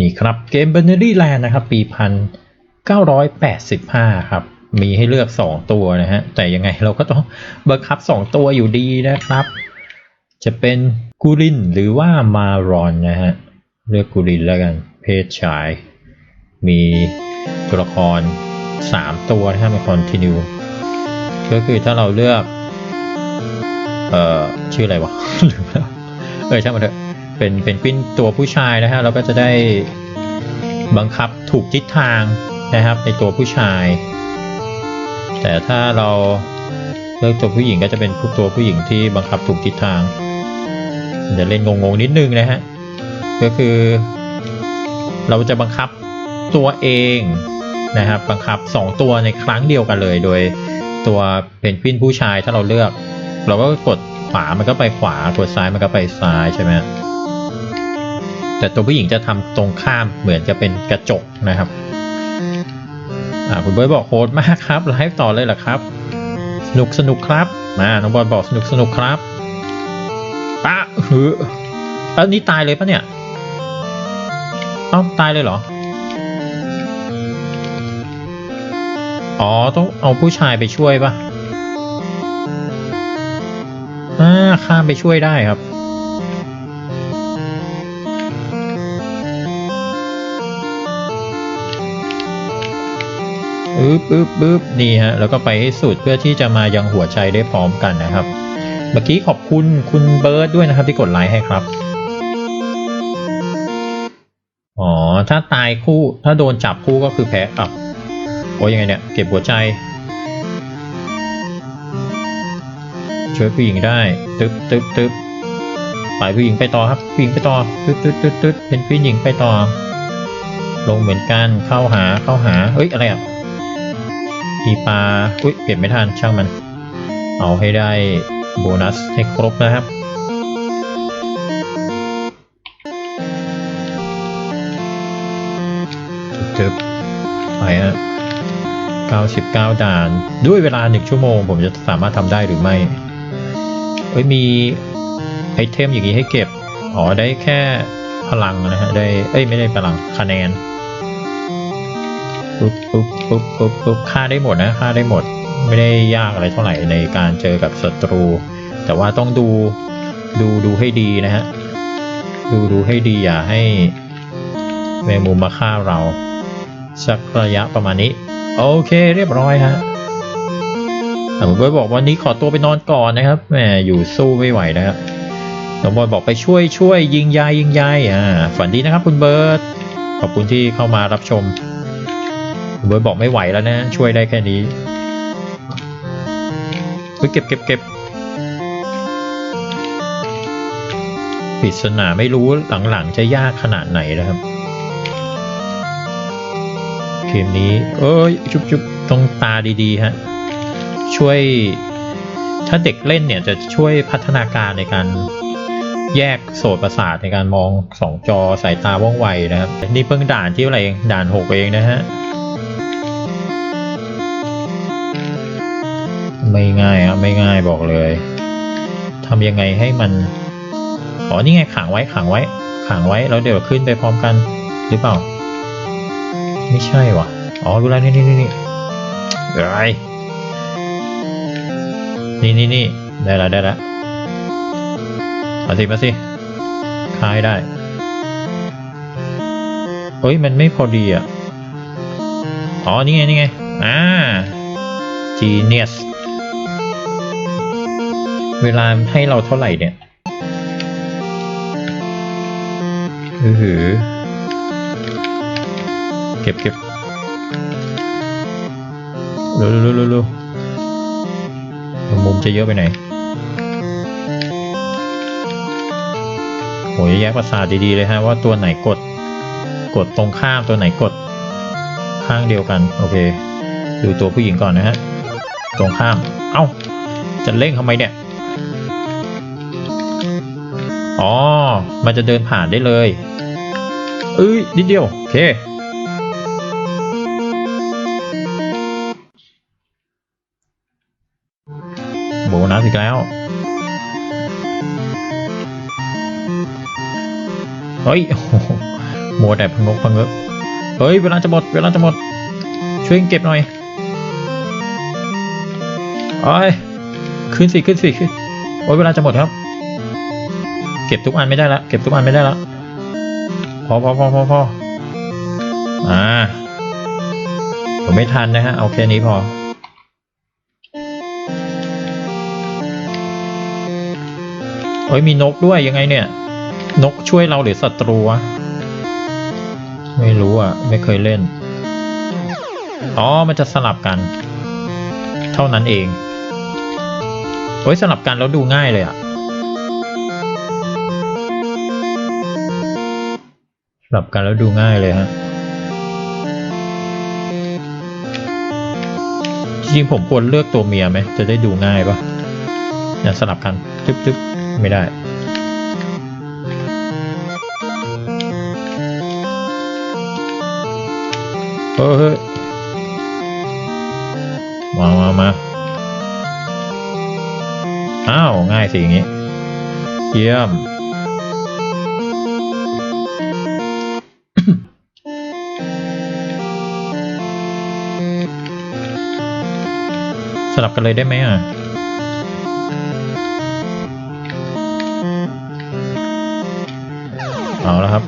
นี่ครับเกม b บ n a r y Land นะครับ ปี 1985 ครับ มีให้เลือก 2 ตัวนะฮะ แต่ยังไงเราก็ต้องบังคับ 2 ตัวอยู่ดีนะครับ จะเป็นกูรินหรือว่ามารอนนะฮะ เลือกกูรินแล้วกัน เพศชาย มีตัวละคร 3 ตัวนะครับเป็นคอนติเนียก็คือถ้าเราเลือก เอ่อ ชื่ออะไรวะลืมแล้วเออช่างมันเถอะ เป็นเป็นกวินตัวผู้ชายนะฮะเราก็จะได้บังคับถูกทิศทางนะครับในตัวผู้ชาย แต่ถ้าเราเลือกตัวผู้หญิงก็จะเป็นตัวผู้หญิงที่บังคับถูกทิศทางจะเล่นงงๆนิดนึงนะฮะก็คือเราจะบังคับตัวเองนะครับบังคับ 2 ตัวในครั้งเดียวกันเลย โดยตัวเป็นกวินผู้ชายถ้าเราเลือก เราก็กดขวามันก็ไปขวากดซ้ายมันก็ไปซ้ายใช่ไหม แต่ตัวผู้หญิงจะทำตรงข้ามเหมือนจะเป็นกระจกนะครับอ่าคุณเบิร์ดบอกโหดมากครับไลฟ์ต่อเลยเหรอครับ สนุกสนุกครับมาน้องบอลบอกสนุกสนุกครับปะหืออ้านี่ตายเลยปะเนี่ยเอ้าตายเลยเหรอ อ๋อต้องเอาผู้ชายไปช่วยปะอ่าข้ามไปช่วยได้ครับ อึ๊บอึ๊บอึ๊บนี่ฮะแล้วก็ไปให้สุดเพื่อที่จะมายังหัวใจได้พร้อมกันนะครับ เมื่อกี้ขอบคุณคุณเบิร์ดด้วยนะครับที่กดไลค์ให้ครับอ๋อถ้าตายคู่ถ้าโดนจับคู่ก็คือแพ้อะโอ้ยังไงเนี่ย เก็บหัวใจ ช่วยผู้หญิงได้ ตึ๊บตึ๊บตึ๊บปล่อยผู้หญิงไปต่อครับผู้หญิงไปต่อตึ๊ดตึ๊ดตึ๊ดตึ๊ดเป็นผู้หญิงไปต่อ ลงเหมือนกันเข้าหาเข้าหาเฮ้ยอะไรอะ มีปลาอุ้ยเก็บไม่ทันช่างมัน เอาให้ได้โบนัสให้ครบนะครับ จึบไปฮะ99 ด่าน ด้วยเวลา 1 ชั่วโมง ผมจะสามารถทำได้หรือไม่ เอ้ย มีไอเทมอย่างนี้ให้เก็บ อ๋อ ได้แค่พลังนะฮะ ได้ เอ้ย ไม่ได้พลัง คะแนน ปุ๊บปุ๊บปุ๊บปุ๊บปุ๊บฆ่าได้หมดนะฆ่าได้หมด ไม่ได้ยากอะไรเท่าไหร่ในการเจอกับศัตรู แต่ว่าต้องดูดูดูให้ดีนะฮะดูดูให้ดีอย่าให้แมงมุมมาฆ่าเรา สักระยะประมาณนี้ โอเคเรียบร้อยฮะอ่ผมก็บอกวันนี้ขอตัวไปนอนก่อนนะครับแหมอยู่สู้ไม่ไหวนะครับน้องบอยบอกไปช่วยช่วยยิงยายยิงยายอ่าฝันดีนะครับคุณเบิร์ตขอบคุณที่เข้ามารับชม เบิร์ดบอกไม่ไหวแล้วนะ ช่วยได้แค่นี้เฮ้ยเก็บเก็บเก็บปริศนาไม่รู้หลังๆจะยากขนาดไหนนะครับเกมนี้ เอ้ยจุบจุบต้องตาดีๆฮะช่วย ถ้าเด็กเล่นเนี่ยจะช่วยพัฒนาการในการแยกโสตประสาทในการมองสองจอสายตาว่องไวนะครับ นี่เพิ่งด่านที่อะไรเองด่านหกเองนะฮะ ไม่ง่ายครับไม่ง่ายบอกเลยทำยังไงให้มันอ๋อนี่ไงขังไว้ขังไว้ขังไว้แล้วเดี๋ยวขึ้นไปพร้อมกันหรือเปล่า ไม่ใช่ว่ะอ๋อรู้แล้วนี่นี่นี่นี่อะไรนี่นี่นี่ได้แล้วได้แล้วมาสิมาสิคายได้เฮ้ยมันไม่พอดีอะอ๋อนี่ไงนี่ไงอ่า genius เวลาให้เราเท่าไหร่เนี่ยอือหือ เก็บเก็บร็วเร็วเร็วเร็วมุมจะเยอะไปไหนโหแยกประสาทดีๆเลยฮะว่าตัวไหนกด กดตรงข้ามตัวไหนกด ข้างเดียวกัน โอเคดูตัวผู้หญิงก่อนนะฮะ ตรงข้าม เอ้า จะเร่งทำไมเนี่ย อ๋อ มันจะเดินผ่านได้เลย เอ้ย นิดเดียว โอเค โบนัสอีกแล้ว เฮ้ยโมแต่พะงกพะเงอะเฮ้ย เวลาจะหมด เวลาจะหมด ช่วยเก็บหน่อยโอ้ยขึ้นสิ ขึ้นสิ ขึ้น โอ้ยเวลาจะหมดครับ เก็บทุกอันไม่ได้ละเก็บทุกอันไม่ได้ละพอพอพอพอพออ่าผมไม่ทันนะฮะเอาแค่นี้พอ เฮ้ยมีนกด้วยยังไงเนี่ย นกช่วยเราหรือศัตรูวะไม่รู้อะ ไม่เคยเล่น อ๋อ มันจะสลับกัน เท่านั้นเอง เฮ้ยสลับกันแล้วดูง่ายเลยอะ สลับกันแล้วดูง่ายเลยฮะจริงผมควรเลือกตัวเมียไหม จะได้ดูง่ายปะเนี่ยสลับกันตึ๊บตึ๊บไม่ได้ เฮ้ยมามามาอ้าว ง่ายสิอย่างงี้ เยี่ยม สลับกันเลยได้ไหมอะเอาแล้วครับ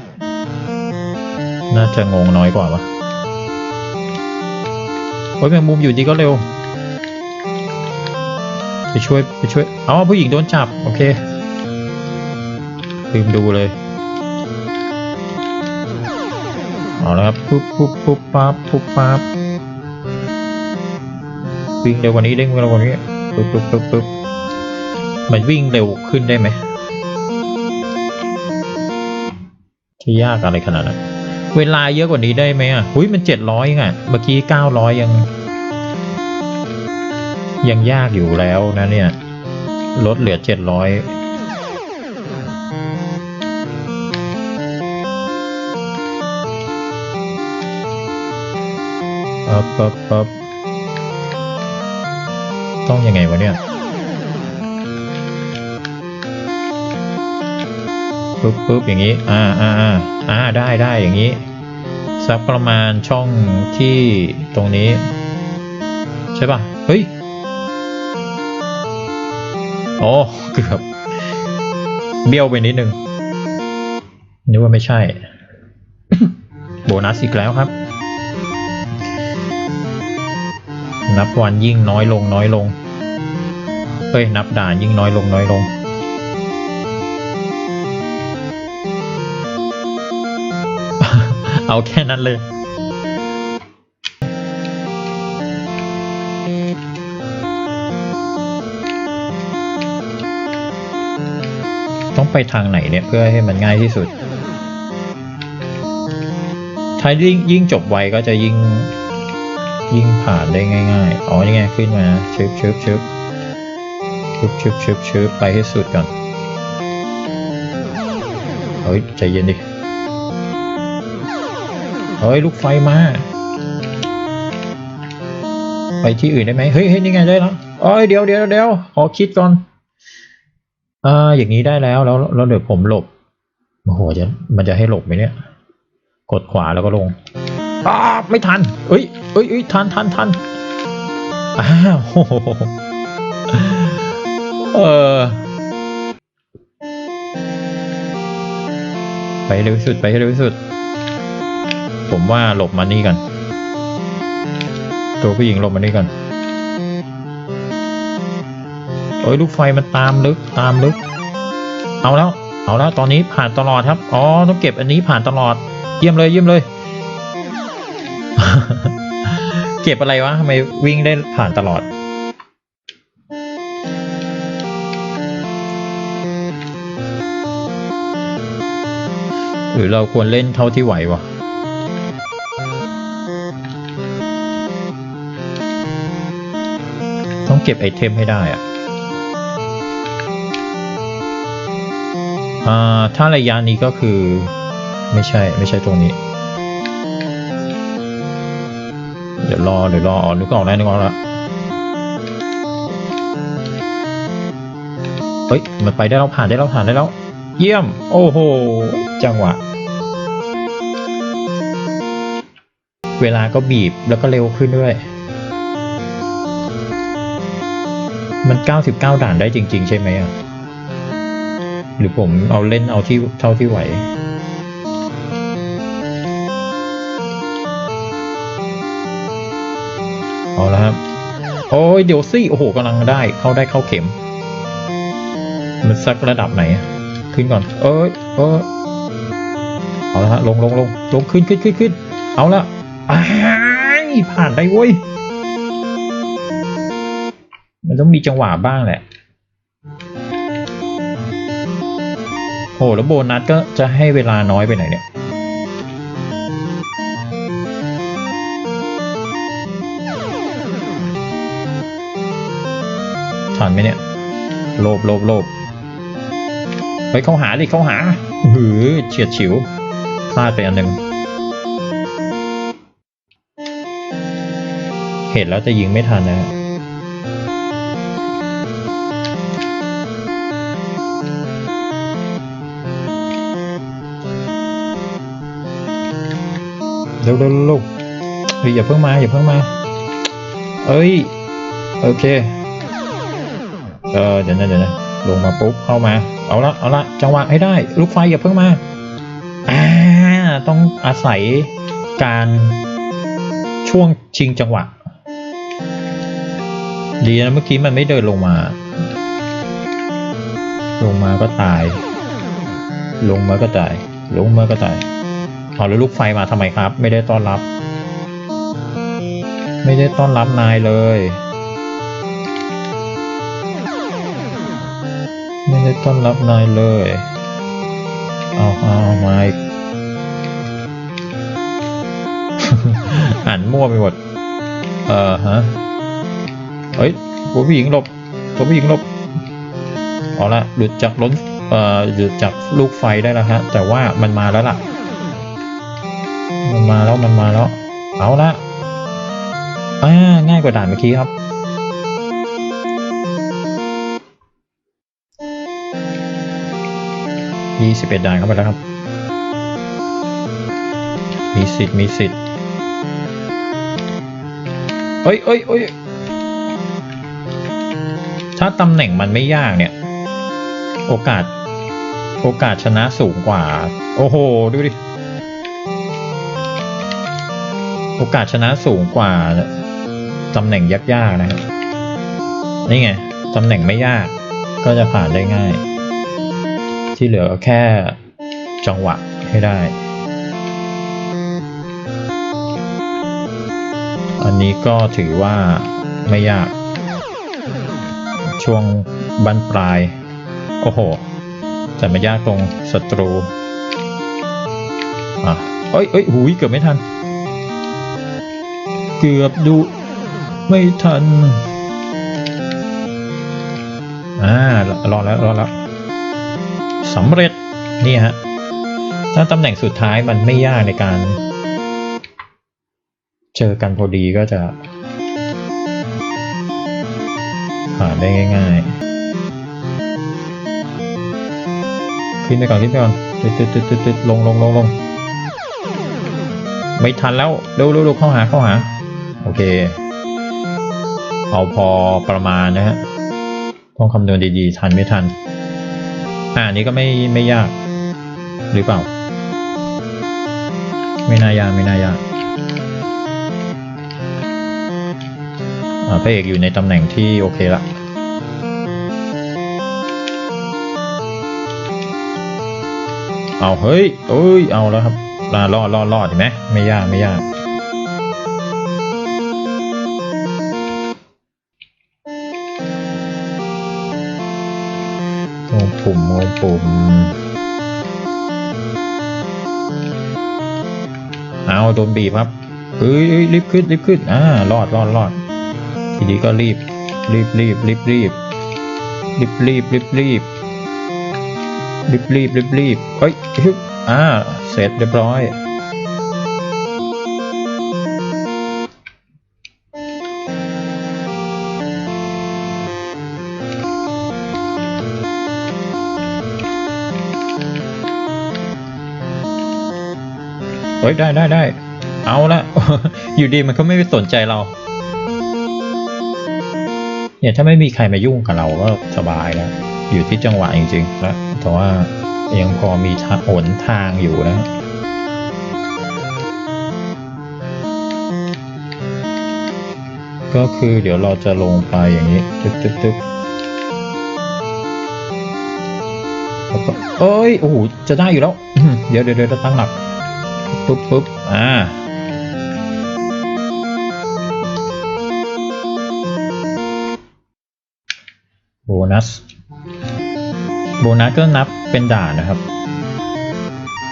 น่าจะงงน้อยกว่าปะโอ้ยแมงมุมอยู่ดีก็เร็ว ไปช่วยไปช่วยเอาผู้หญิงโดนจับ โอเค ลืมดูเลย เอาแล้วครับปุ๊บปุ๊บปุ๊บปั๊บปุ๊บปั๊บ วิ่งเร็วกว่านี้เร่งเร็วกว่านี้ปุ๊บปุ๊บปุ๊บปุ๊บมันวิ่งเร็วขึ้นได้ไหมจะยากอะไรขนาดนั้นเวลาเยอะกว่านี้ได้ไหมอะหุ้ยมันเจ็ดร้อยไงเมื่อกี้เก้าร้อยยัง ยังยากอยู่แล้วนะเนี่ย ลดเหลือเจ็ดร้อยปั๊บปั๊บปั๊บ ต้องยังไงวะเนี่ยปึ๊บปึ๊บอย่างนี้ อ่าอ่าอ่าอ่าได้ได้อย่างนี้ สักประมาณช่องที่ตรงนี้ ใช่ป่ะ เฮ้ย โอ้เกือบ เบี้ยวไปนิดนึงนึกว่าไม่ใช่ โบนัสอีกแล้วครับ นับวันยิ่งน้อยลงน้อยลงเฮ้ยนับด่านยิ่งน้อยลงน้อยลง เอาแค่นั้นเลย ต้องไปทางไหนเนี่ยเพื่อให้มันง่ายที่สุด ถ้ายิ่งยิ่งจบไวก็จะยิ่ง ยิ่งผ่านได้ง่าย ๆ อ๋อยังไงขึ้นมาชึบชึบชึบชึบชึบชึบชึบไปให้สุดก่อน เฮ้ย ใจเย็นดิ เฮ้ย ลูกไฟมา ไปที่อื่นได้ไหมเฮ้ยเฮ้ยนี่ไงได้แล้วเอ้ยเดี๋ยวเดี๋ยวเดี๋ยวขอคิดก่อนอ่าอย่างนี้ได้แล้วแล้วแล้วเดี๋ยวผมหลบโอ้โหจะมันจะให้หลบไหมเนี่ย กดขวาแล้วก็ลง อ้าไม่ทันเอ้ยเอ้ยเอ้ยทันทันทันอ้าวเออไปเร็วสุดไปเร็วสุด ผมว่าหลบมานี่กัน ตัวผู้หญิงหลบมานี่กันโอ้ยลูกไฟมันตามลึกตามลึก เอาแล้ว เอาแล้วตอนนี้ผ่านตลอดครับ อ๋อต้องเก็บอันนี้ผ่านตลอด เยี่ยมเลยเยี่ยมเลย ก็บอะไรวะทำไมวิ่งได้ผ่านตลอด หรือเราควรเล่นเท่าที่ไหววะต้องเก็บไอเทมให้ได้อะอ่าถ้าระยะนี้ก็คือ ไม่ใช่ไม่ใช่ตรงนี้ รอเดี๋ยวรออ๋อนึกออกแล้วนึกออกแล้วเฮ้ยมันไปได้แล้วผ่านได้แล้วผ่านได้แล้ว เยี่ยม โอ้โห จังหวะ เวลาก็บีบแล้วก็เร็วขึ้นด้วย มัน 99 ด่านได้จริง ๆ ใช่ไหมอะ หรือผมเอาเล่นเอาที่เท่าที่ไหว เอาละครับ โอ้ยเดี๋ยวสิโอ้โหกำลังได้ เข้าได้เข้าเข็ม มันสักระดับไหนอะขึ้นก่อน เอ้ยเออเอาละฮะลงลงลงลงขึ้นขึ้นขึ้นขึ้นเอาละผ่านได้เว้ย มันต้องมีจังหวะบ้างแหละโอ้แล้วโบนัสก็จะให้เวลาน้อยไปไหนเนี่ย ทันไหมเนี่ยโลบโลบโลบไปเข้าหาดิเข้าหาหือเฉียดฉิวพลาดไปอันหนึ่งเห็นแล้วจะยิงไม่ทันนะเร็วเร็วเฮ้ยอย่าเพิ่งมาอย่าเพิ่งมา เอ้ย โอเค เออเดี๋ยวนะเดี๋ยวนะลงมาปุ๊บเข้ามา เอาละเอาละจังหวะให้ได้ ลูกไฟอย่าเพิ่งมาอ่าต้องอาศัยการช่วงชิงจังหวะ ดีนะเมื่อกี้มันไม่เดินลงมา ลงมาก็ตาย ลงมาก็ตาย ลงมาก็ตายเอาแล้วลูกไฟมาทำไมครับ ไม่ได้ต้อนรับ ไม่ได้ต้อนรับนายเลย ไม่ได้ต้อนรับนายเลยเอาเอาเอามาอีกอ่านมั่วไปหมด เออฮะ เฮ้ยตัวผู้หญิงหลบตัวผู้หญิงหลบ เอาละหลุดจากล้น เอ่อ หลุดจากลูกไฟได้แล้วฮะ แต่ว่ามันมาแล้วล่ะ มันมาแล้ว มันมาแล้ว เอาละอ่าง่ายกว่าด่านเมื่อกี้ครับ ยี่สิบเอ็ดด่านเข้าไปแล้วครับ มีสิทธิ์มีสิทธิ์เอ้ยเอ้ยเอ้ยถ้าตำแหน่งมันไม่ยากเนี่ย โอกาส โอกาสชนะสูงกว่า โอ้โห ดูดิ โอกาสชนะสูงกว่าตำแหน่งยากๆนะครับ นี่ไง ตำแหน่งไม่ยากก็จะผ่านได้ง่าย ที่เหลือแค่จังหวะให้ได้ อันนี้ก็ถือว่าไม่ยาก ช่วงบั้นปลาย โอ้โห แต่ไม่ยากตรงศัตรู อะเอ้ยเอ้ยหูยเกือบไม่ทัน เกือบดูไม่ทัน อ่ารอแล้วรอแล้ว สำเร็จนี่ฮะถ้าตำแหน่งสุดท้ายมันไม่ยากในการ เจอกันพอดีก็จะผ่านได้ง่ายๆขึ้นไปก่อนขึ้นไปก่อนตึ๊ดตึ๊ดตึ๊ดตึ๊ดติดลงลงลงลงไม่ทันแล้วเร็วเร็วเร็วเข้าหาเข้าหา โอเค เอาพอประมาณนะฮะต้องคำนวณดีๆ ทันไม่ทัน อ่าอันนี้ก็ไม่ไม่ยากหรือเปล่า ไม่น่ายากไม่น่ายากพระเอกอยู่ในตำแหน่งที่โอเคละเอาเฮ้ยเอ้ยเอาแล้วครับลารอดรอดรอดเห็นไหมไม่ยากไม่ยาก ปุ่มงงปุ่ม เอาโดนบีบครับเฮ้ยเอ้ยรีบขึ้นรีบขึ้นอ่ารอดรอดรอดทีนี้ก็รีบรีบรีบรีบรีบรีบรีบรีบรีบรีบรีบรีบรีบเฮ้ยฮึบอ่าเสร็จเรียบร้อย เฮ้ยได้ได้ได้ เอาละ อยู่ดีมันก็ไม่ไปสนใจเรา เนี่ยถ้าไม่มีใครมายุ่งกับเราก็สบายแล้ว อยู่ที่จังหวะจริงๆแล้วแต่ว่ายังพอมีทางหนทางอยู่นะก็คือเดี๋ยวเราจะลงไปอย่างนี้ตึ๊บตึ๊บตึ๊บแล้วก็เอ้ย โอ้โห จะได้อยู่แล้ว เดี๋ยวเดี๋ยวเดี๋ยวตั้งหลัก ปุ๊บปุ๊บอ่าโบนัส โบนัสก็นับเป็นด่านนะครับ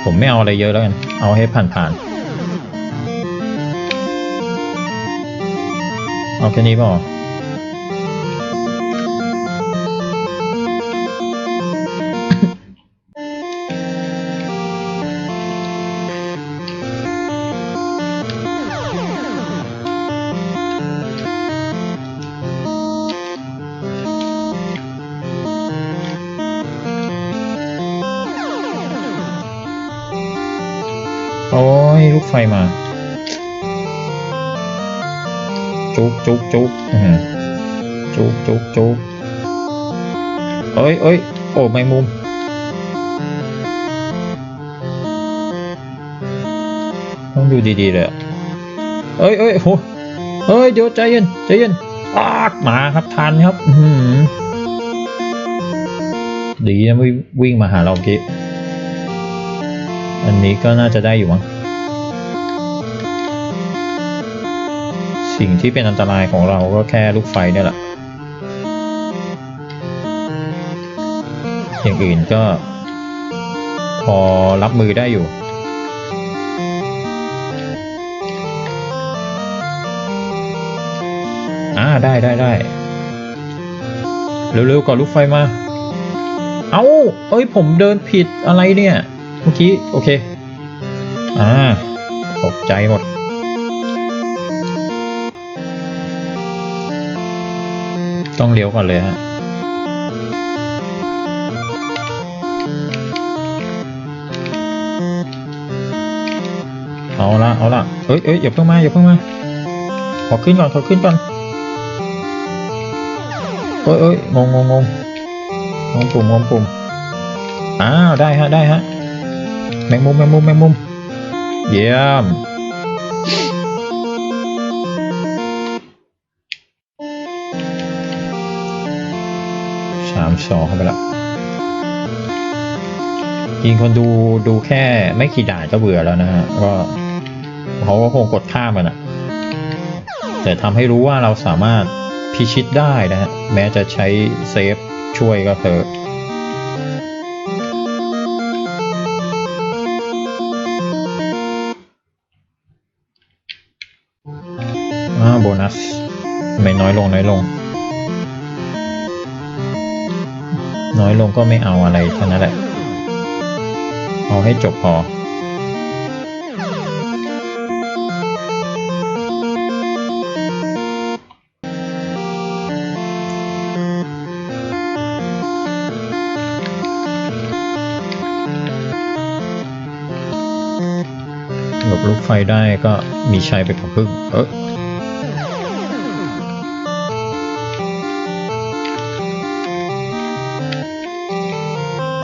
ผมไม่เอาอะไรเยอะแล้วกัน เอาให้ผ่านๆ เอาแค่นี้พอ ฟมา จุกจุกจุกอื้อหือจุกจุกจุกเอ้ยเอ้ยโอ้ไม่มุม ต้องดูดีๆเลยเอ้ยเอ้ยโหเอ้ยเดี๋ยวใจเย็นใจเย็นอากมาครับทันครับ อืดีนะไม่วิ่งมาหาเราเมื่อกี้ อันนี้ก็น่าจะได้อยู่มั้ง สิ่งที่เป็นอันตรายของเราก็แค่ลูกไฟเนี่ยแหละ อย่างอื่นก็พอรับมือได้อยู่ อ่า ได้ได้ได้เร็วๆก่อนลูกไฟมา เอา้า เอ้ย ผมเดินผิดอะไรเนี่ย เมื่อกี้ โอเค อ่า ตกใจหมด ต้องเลี้ยวก่อนเลยฮะเอาละเอาละเอ้ยเอ้ยอย่าเพิ่งมาอย่าเพิ่งมาขอขึ้นก่อนขอขึ้นก่อนเอ้ยเอ้ยงงงงงงงปุ่มงงปุ่มอ้าวได้ฮะได้ฮะแมงมุมแมงมุมแมงมุมเยี่ยม สามสองเข้าไปล้วยิงคนดูดูแค่ไม่กี่ด่านก็เบื่อแล้วนะฮะก็เขาก็คงกดข้ามมันอะแต่ทำให้รู้ว่าเราสามารถพิชิตได้นะฮะแม้จะใช้เซฟช่วยก็เถอะอ่าโบนัส ไม่น้อยลงน้อยลง น้อยลงก็ไม่เอาอะไรเท่านั้นแหละ เอาให้จบพอหลบลูกไฟได้ก็มีชัยไปกับพึ่งเออ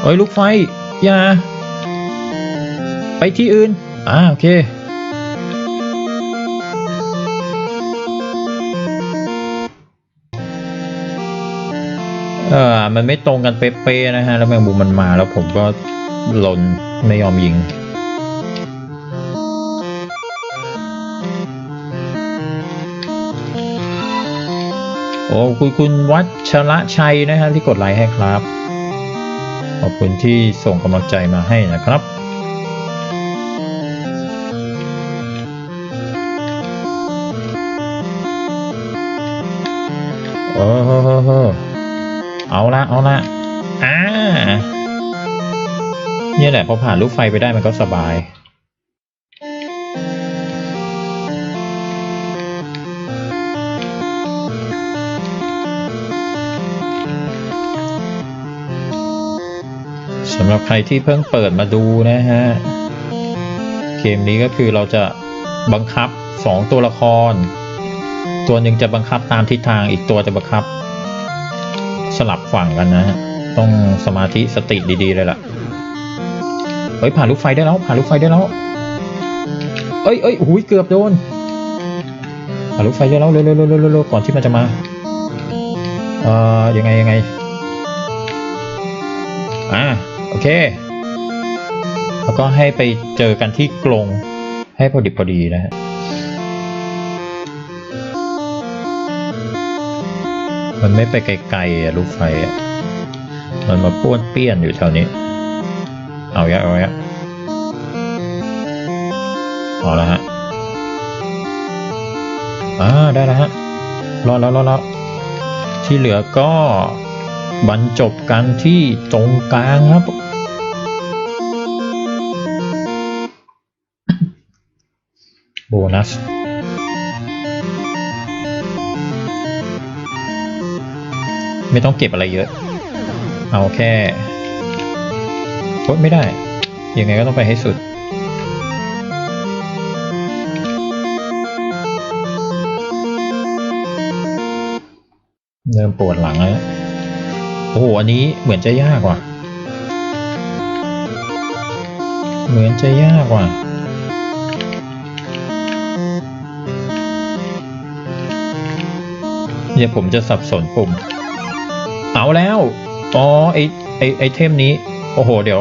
เฮ้ยลูกไฟ อย่า ไปที่อื่น อ่าโอเค เออมันไม่ตรงกันเป๊ะๆนะฮะ แล้วแมงมุมมันมาแล้วผมก็หล่นไม่ยอมยิงโอ้คุณคุณวัชระชัยนะครับที่กดไลค์ให้ครับ ขอบคุณที่ส่งกำลังใจมาให้นะครับ โอ้โหเอาละเอาละอ่าเนี่ยแหละพอผ่านลูกไฟไปได้มันก็สบาย หรับใครที่เพิ่งเปิดมาดูนะฮะ เกมนี้ก็คือเราจะบังคับสองตัวละคร ตัวหนึ่งจะบังคับตามทิศทางอีกตัวจะบังคับ สลับฝั่งกันนะฮะ ต้องสมาธิสติดีๆเลยล่ะ เฮ้ยผ่านลูกไฟได้แล้วผ่านลูกไฟได้แล้วเอ้ยเอ้ยหูยเกือบโดนผ่านลูกไฟได้แล้วเร็วๆเร็วๆเร็วๆก่อนที่มันจะมาเอ่อยังไงยังไงอ่า โอเค แล้วก็ให้ไปเจอกันที่กรงให้พอดีพอดีนะฮะมันไม่ไปไกลๆอะลูกไฟอะมันมาป้วนเปี้ยนอยู่แถวนี้ เอายะเอายะเอาละฮะ อ่า ได้แล้วฮะ รอแล้วรอแล้ว ที่เหลือก็บรรจบกันที่ตรงกลางครับ โบนัสไม่ต้องเก็บอะไรเยอะ เอาแค่โอ๊ยไม่ได้ ยังไงก็ต้องไปให้สุด เริ่มปวดหลังแล้ว โอ้โห อันนี้เหมือนจะยากว่ะ เหมือนจะยากว่ะ เดี๋ยวผมจะสับสนปุ่ม เอาแล้ว อ๋อไอไอไอเทมนี้ โอ้โห เดี๋ยว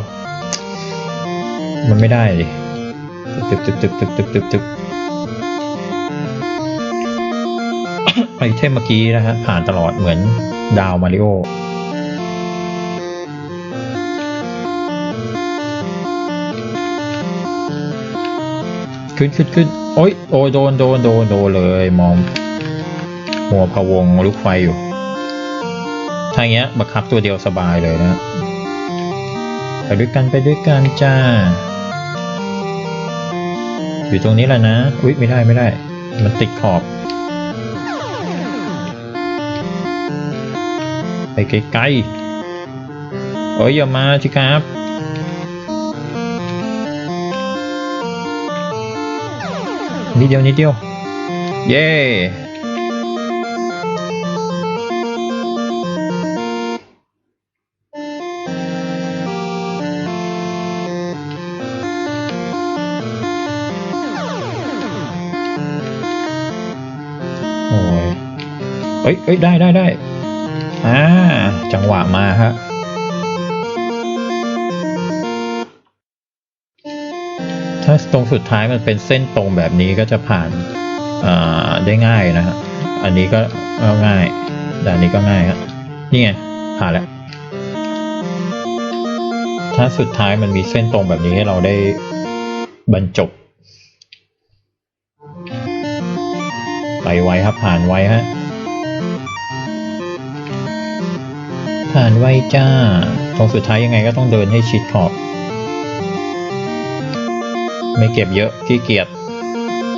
มันไม่ได้ตึบตึบตึบตึบตึบตึบตึบไอเทมเมื่อกี้นะฮะ ผ่านตลอดเหมือนดาวมาริโอขึ้นขึ้นขึ้นโอ้ยโอ้ยโดนโดนโดนโดนเลยมอง หัวพะวงลูกไฟอยู่ ถ้าอย่างเงี้ยบังคับตัวเดียวสบายเลยนะ ไปด้วยกันไปด้วยกันจ้า อยู่ตรงนี้แหละนะ อุ๊ยไม่ได้ไม่ได้ มันติดขอบ ไปไกลๆโอ้ยอย่ามาสิครับนิดเดียวนิดเดียว เย้ เอ้ยเอ้ยได้ได้ได้อ่าจังหวะมาฮะถ้าตรงสุดท้ายมันเป็นเส้นตรงแบบนี้ก็จะผ่านอ่าได้ง่ายนะฮะ อันนี้ก็ก็ง่ายด่านนี้ก็ง่ายฮะนี่ไงผ่านแล้ว ถ้าสุดท้ายมันมีเส้นตรงแบบนี้ให้เราได้บรรจบ ไปไวครับผ่านไวฮะ ผ่านไว้จ้า ตรงสุดท้ายยังไงก็ต้องเดินให้ชิดขอบ ไม่เก็บเยอะขี้เกียจ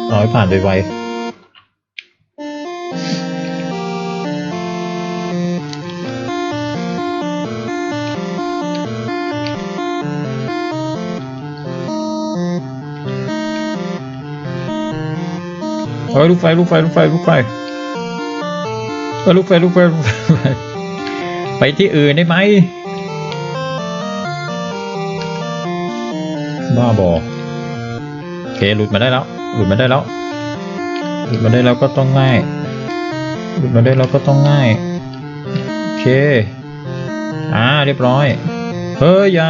เอาให้ผ่านไปไวเฮ้ยลูกไฟลูกไฟลูกไฟลูกไฟเฮ้ยลูกไฟลูกไฟลูกไฟ ไปที่อื่นได้ไหมบ้าบอโอเคหลุดมาได้แล้ว หลุดมาได้แล้ว หลุดมาได้แล้วก็ต้องง่าย หลุดมาได้แล้วก็ต้องง่าย โอเค อ่า เรียบร้อย เฮ้ยอย่า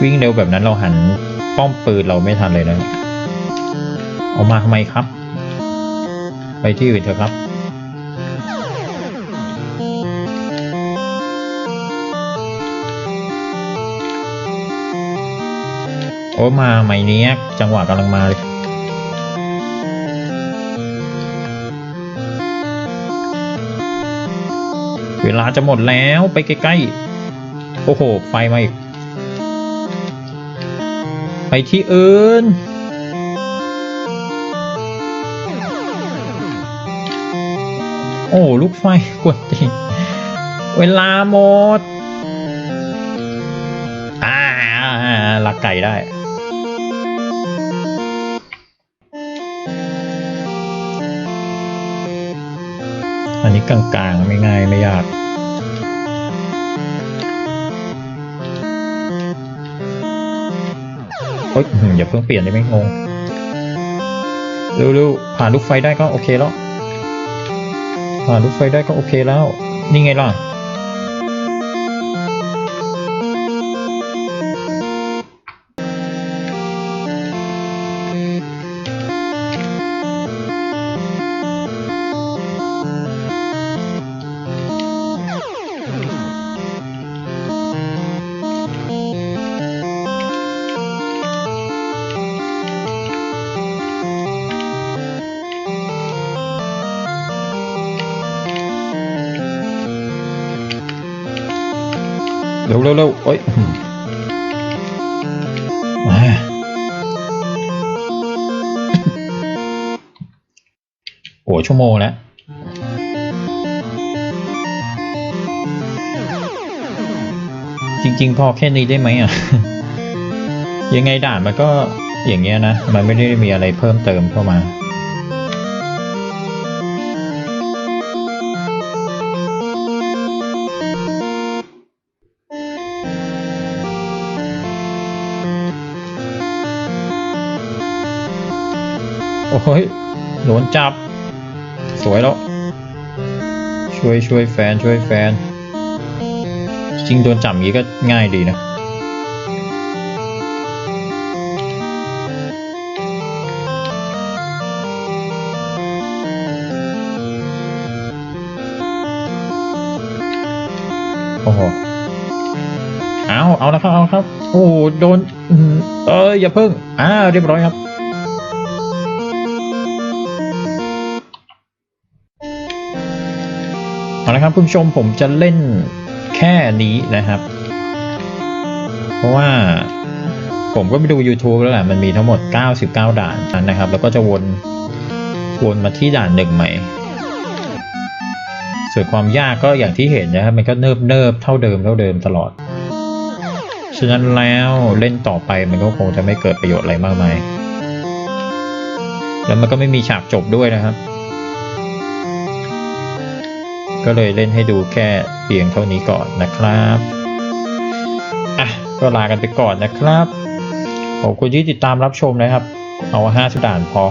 วิ่งเร็วแบบนั้นเราหัน ป้อมปืนเราไม่ทันเลยนะเอามาทำไมครับ ไปที่อื่นเถอะครับ โอ้มาใหม่เนี้ยจังหวะกำลังมาเลยเวลาจะหมดแล้วไปใกล้ๆ โอ้โห ไฟมาอีก ไปที่อื่น โอ้ลูกไฟกดจริงเวลาหมด อ่าลักไก่ได้ อันนี้กลางๆ ไม่ง่าย ไม่ยาก เฮ้ยอื้อหืออย่าเพิ่งเปลี่ยนได้ไหมงงเร็วๆผ่านลูกไฟได้ก็โอเคแล้วผ่านลูกไฟได้ก็โอเคแล้ว นี่ไงล่ะ เร็วเร็วเร็วโอ้ยอื้อหือมาโอ้ชั่วโมงแล้วจริง ๆ พอแค่นี้ได้ไหมอะ ยังไงด่านมันก็อย่างเงี้ยนะ มันไม่ได้มีอะไรเพิ่มเติมเข้ามา โอ้ยโดนจับ สวยแล้ว ช่วยช่วยแฟนช่วยแฟน จริงโดนจับงี้ก็ง่ายดีนะโอ้โห เอา เอาแล้วครับ เอาครับ โอ้โหโดนอื้ออเอ้ยอย่าเพิ่ง อ่า เรียบร้อยครับ เอาละครับคุณผู้ชมผมจะเล่นแค่นี้นะครับ เพราะว่าผมก็ไปดู YouTube แล้วแหละมันมีทั้งหมด 99 ด่านนะครับ แล้วก็จะวนวนมาที่ด่านหนึ่งใหม่ส่วนความยากก็อย่างที่เห็นนะครับ มันก็เนิบเนิบเท่าเดิมเท่าเดิมตลอด ฉะนั้นแล้วเล่นต่อไปมันก็คงจะไม่เกิดประโยชน์อะไรมากมาย แล้วมันก็ไม่มีฉากจบด้วยนะครับ ก็เลยเล่นให้ดูแค่เพียงเท่านี้ก่อนนะครับอะก็ลากันไปก่อนนะครับขอบคุณที่ติดตามรับชมนะครับ เอาห้าสุด่านพอ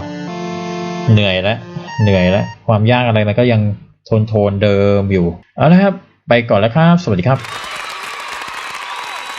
เหนื่อยแล้วเหนื่อยแล้วความยากอะไรมันก็ยังโทนโทนๆเดิมอยู่เอาละครับ ไปก่อนแล้วครับ สวัสดีครับ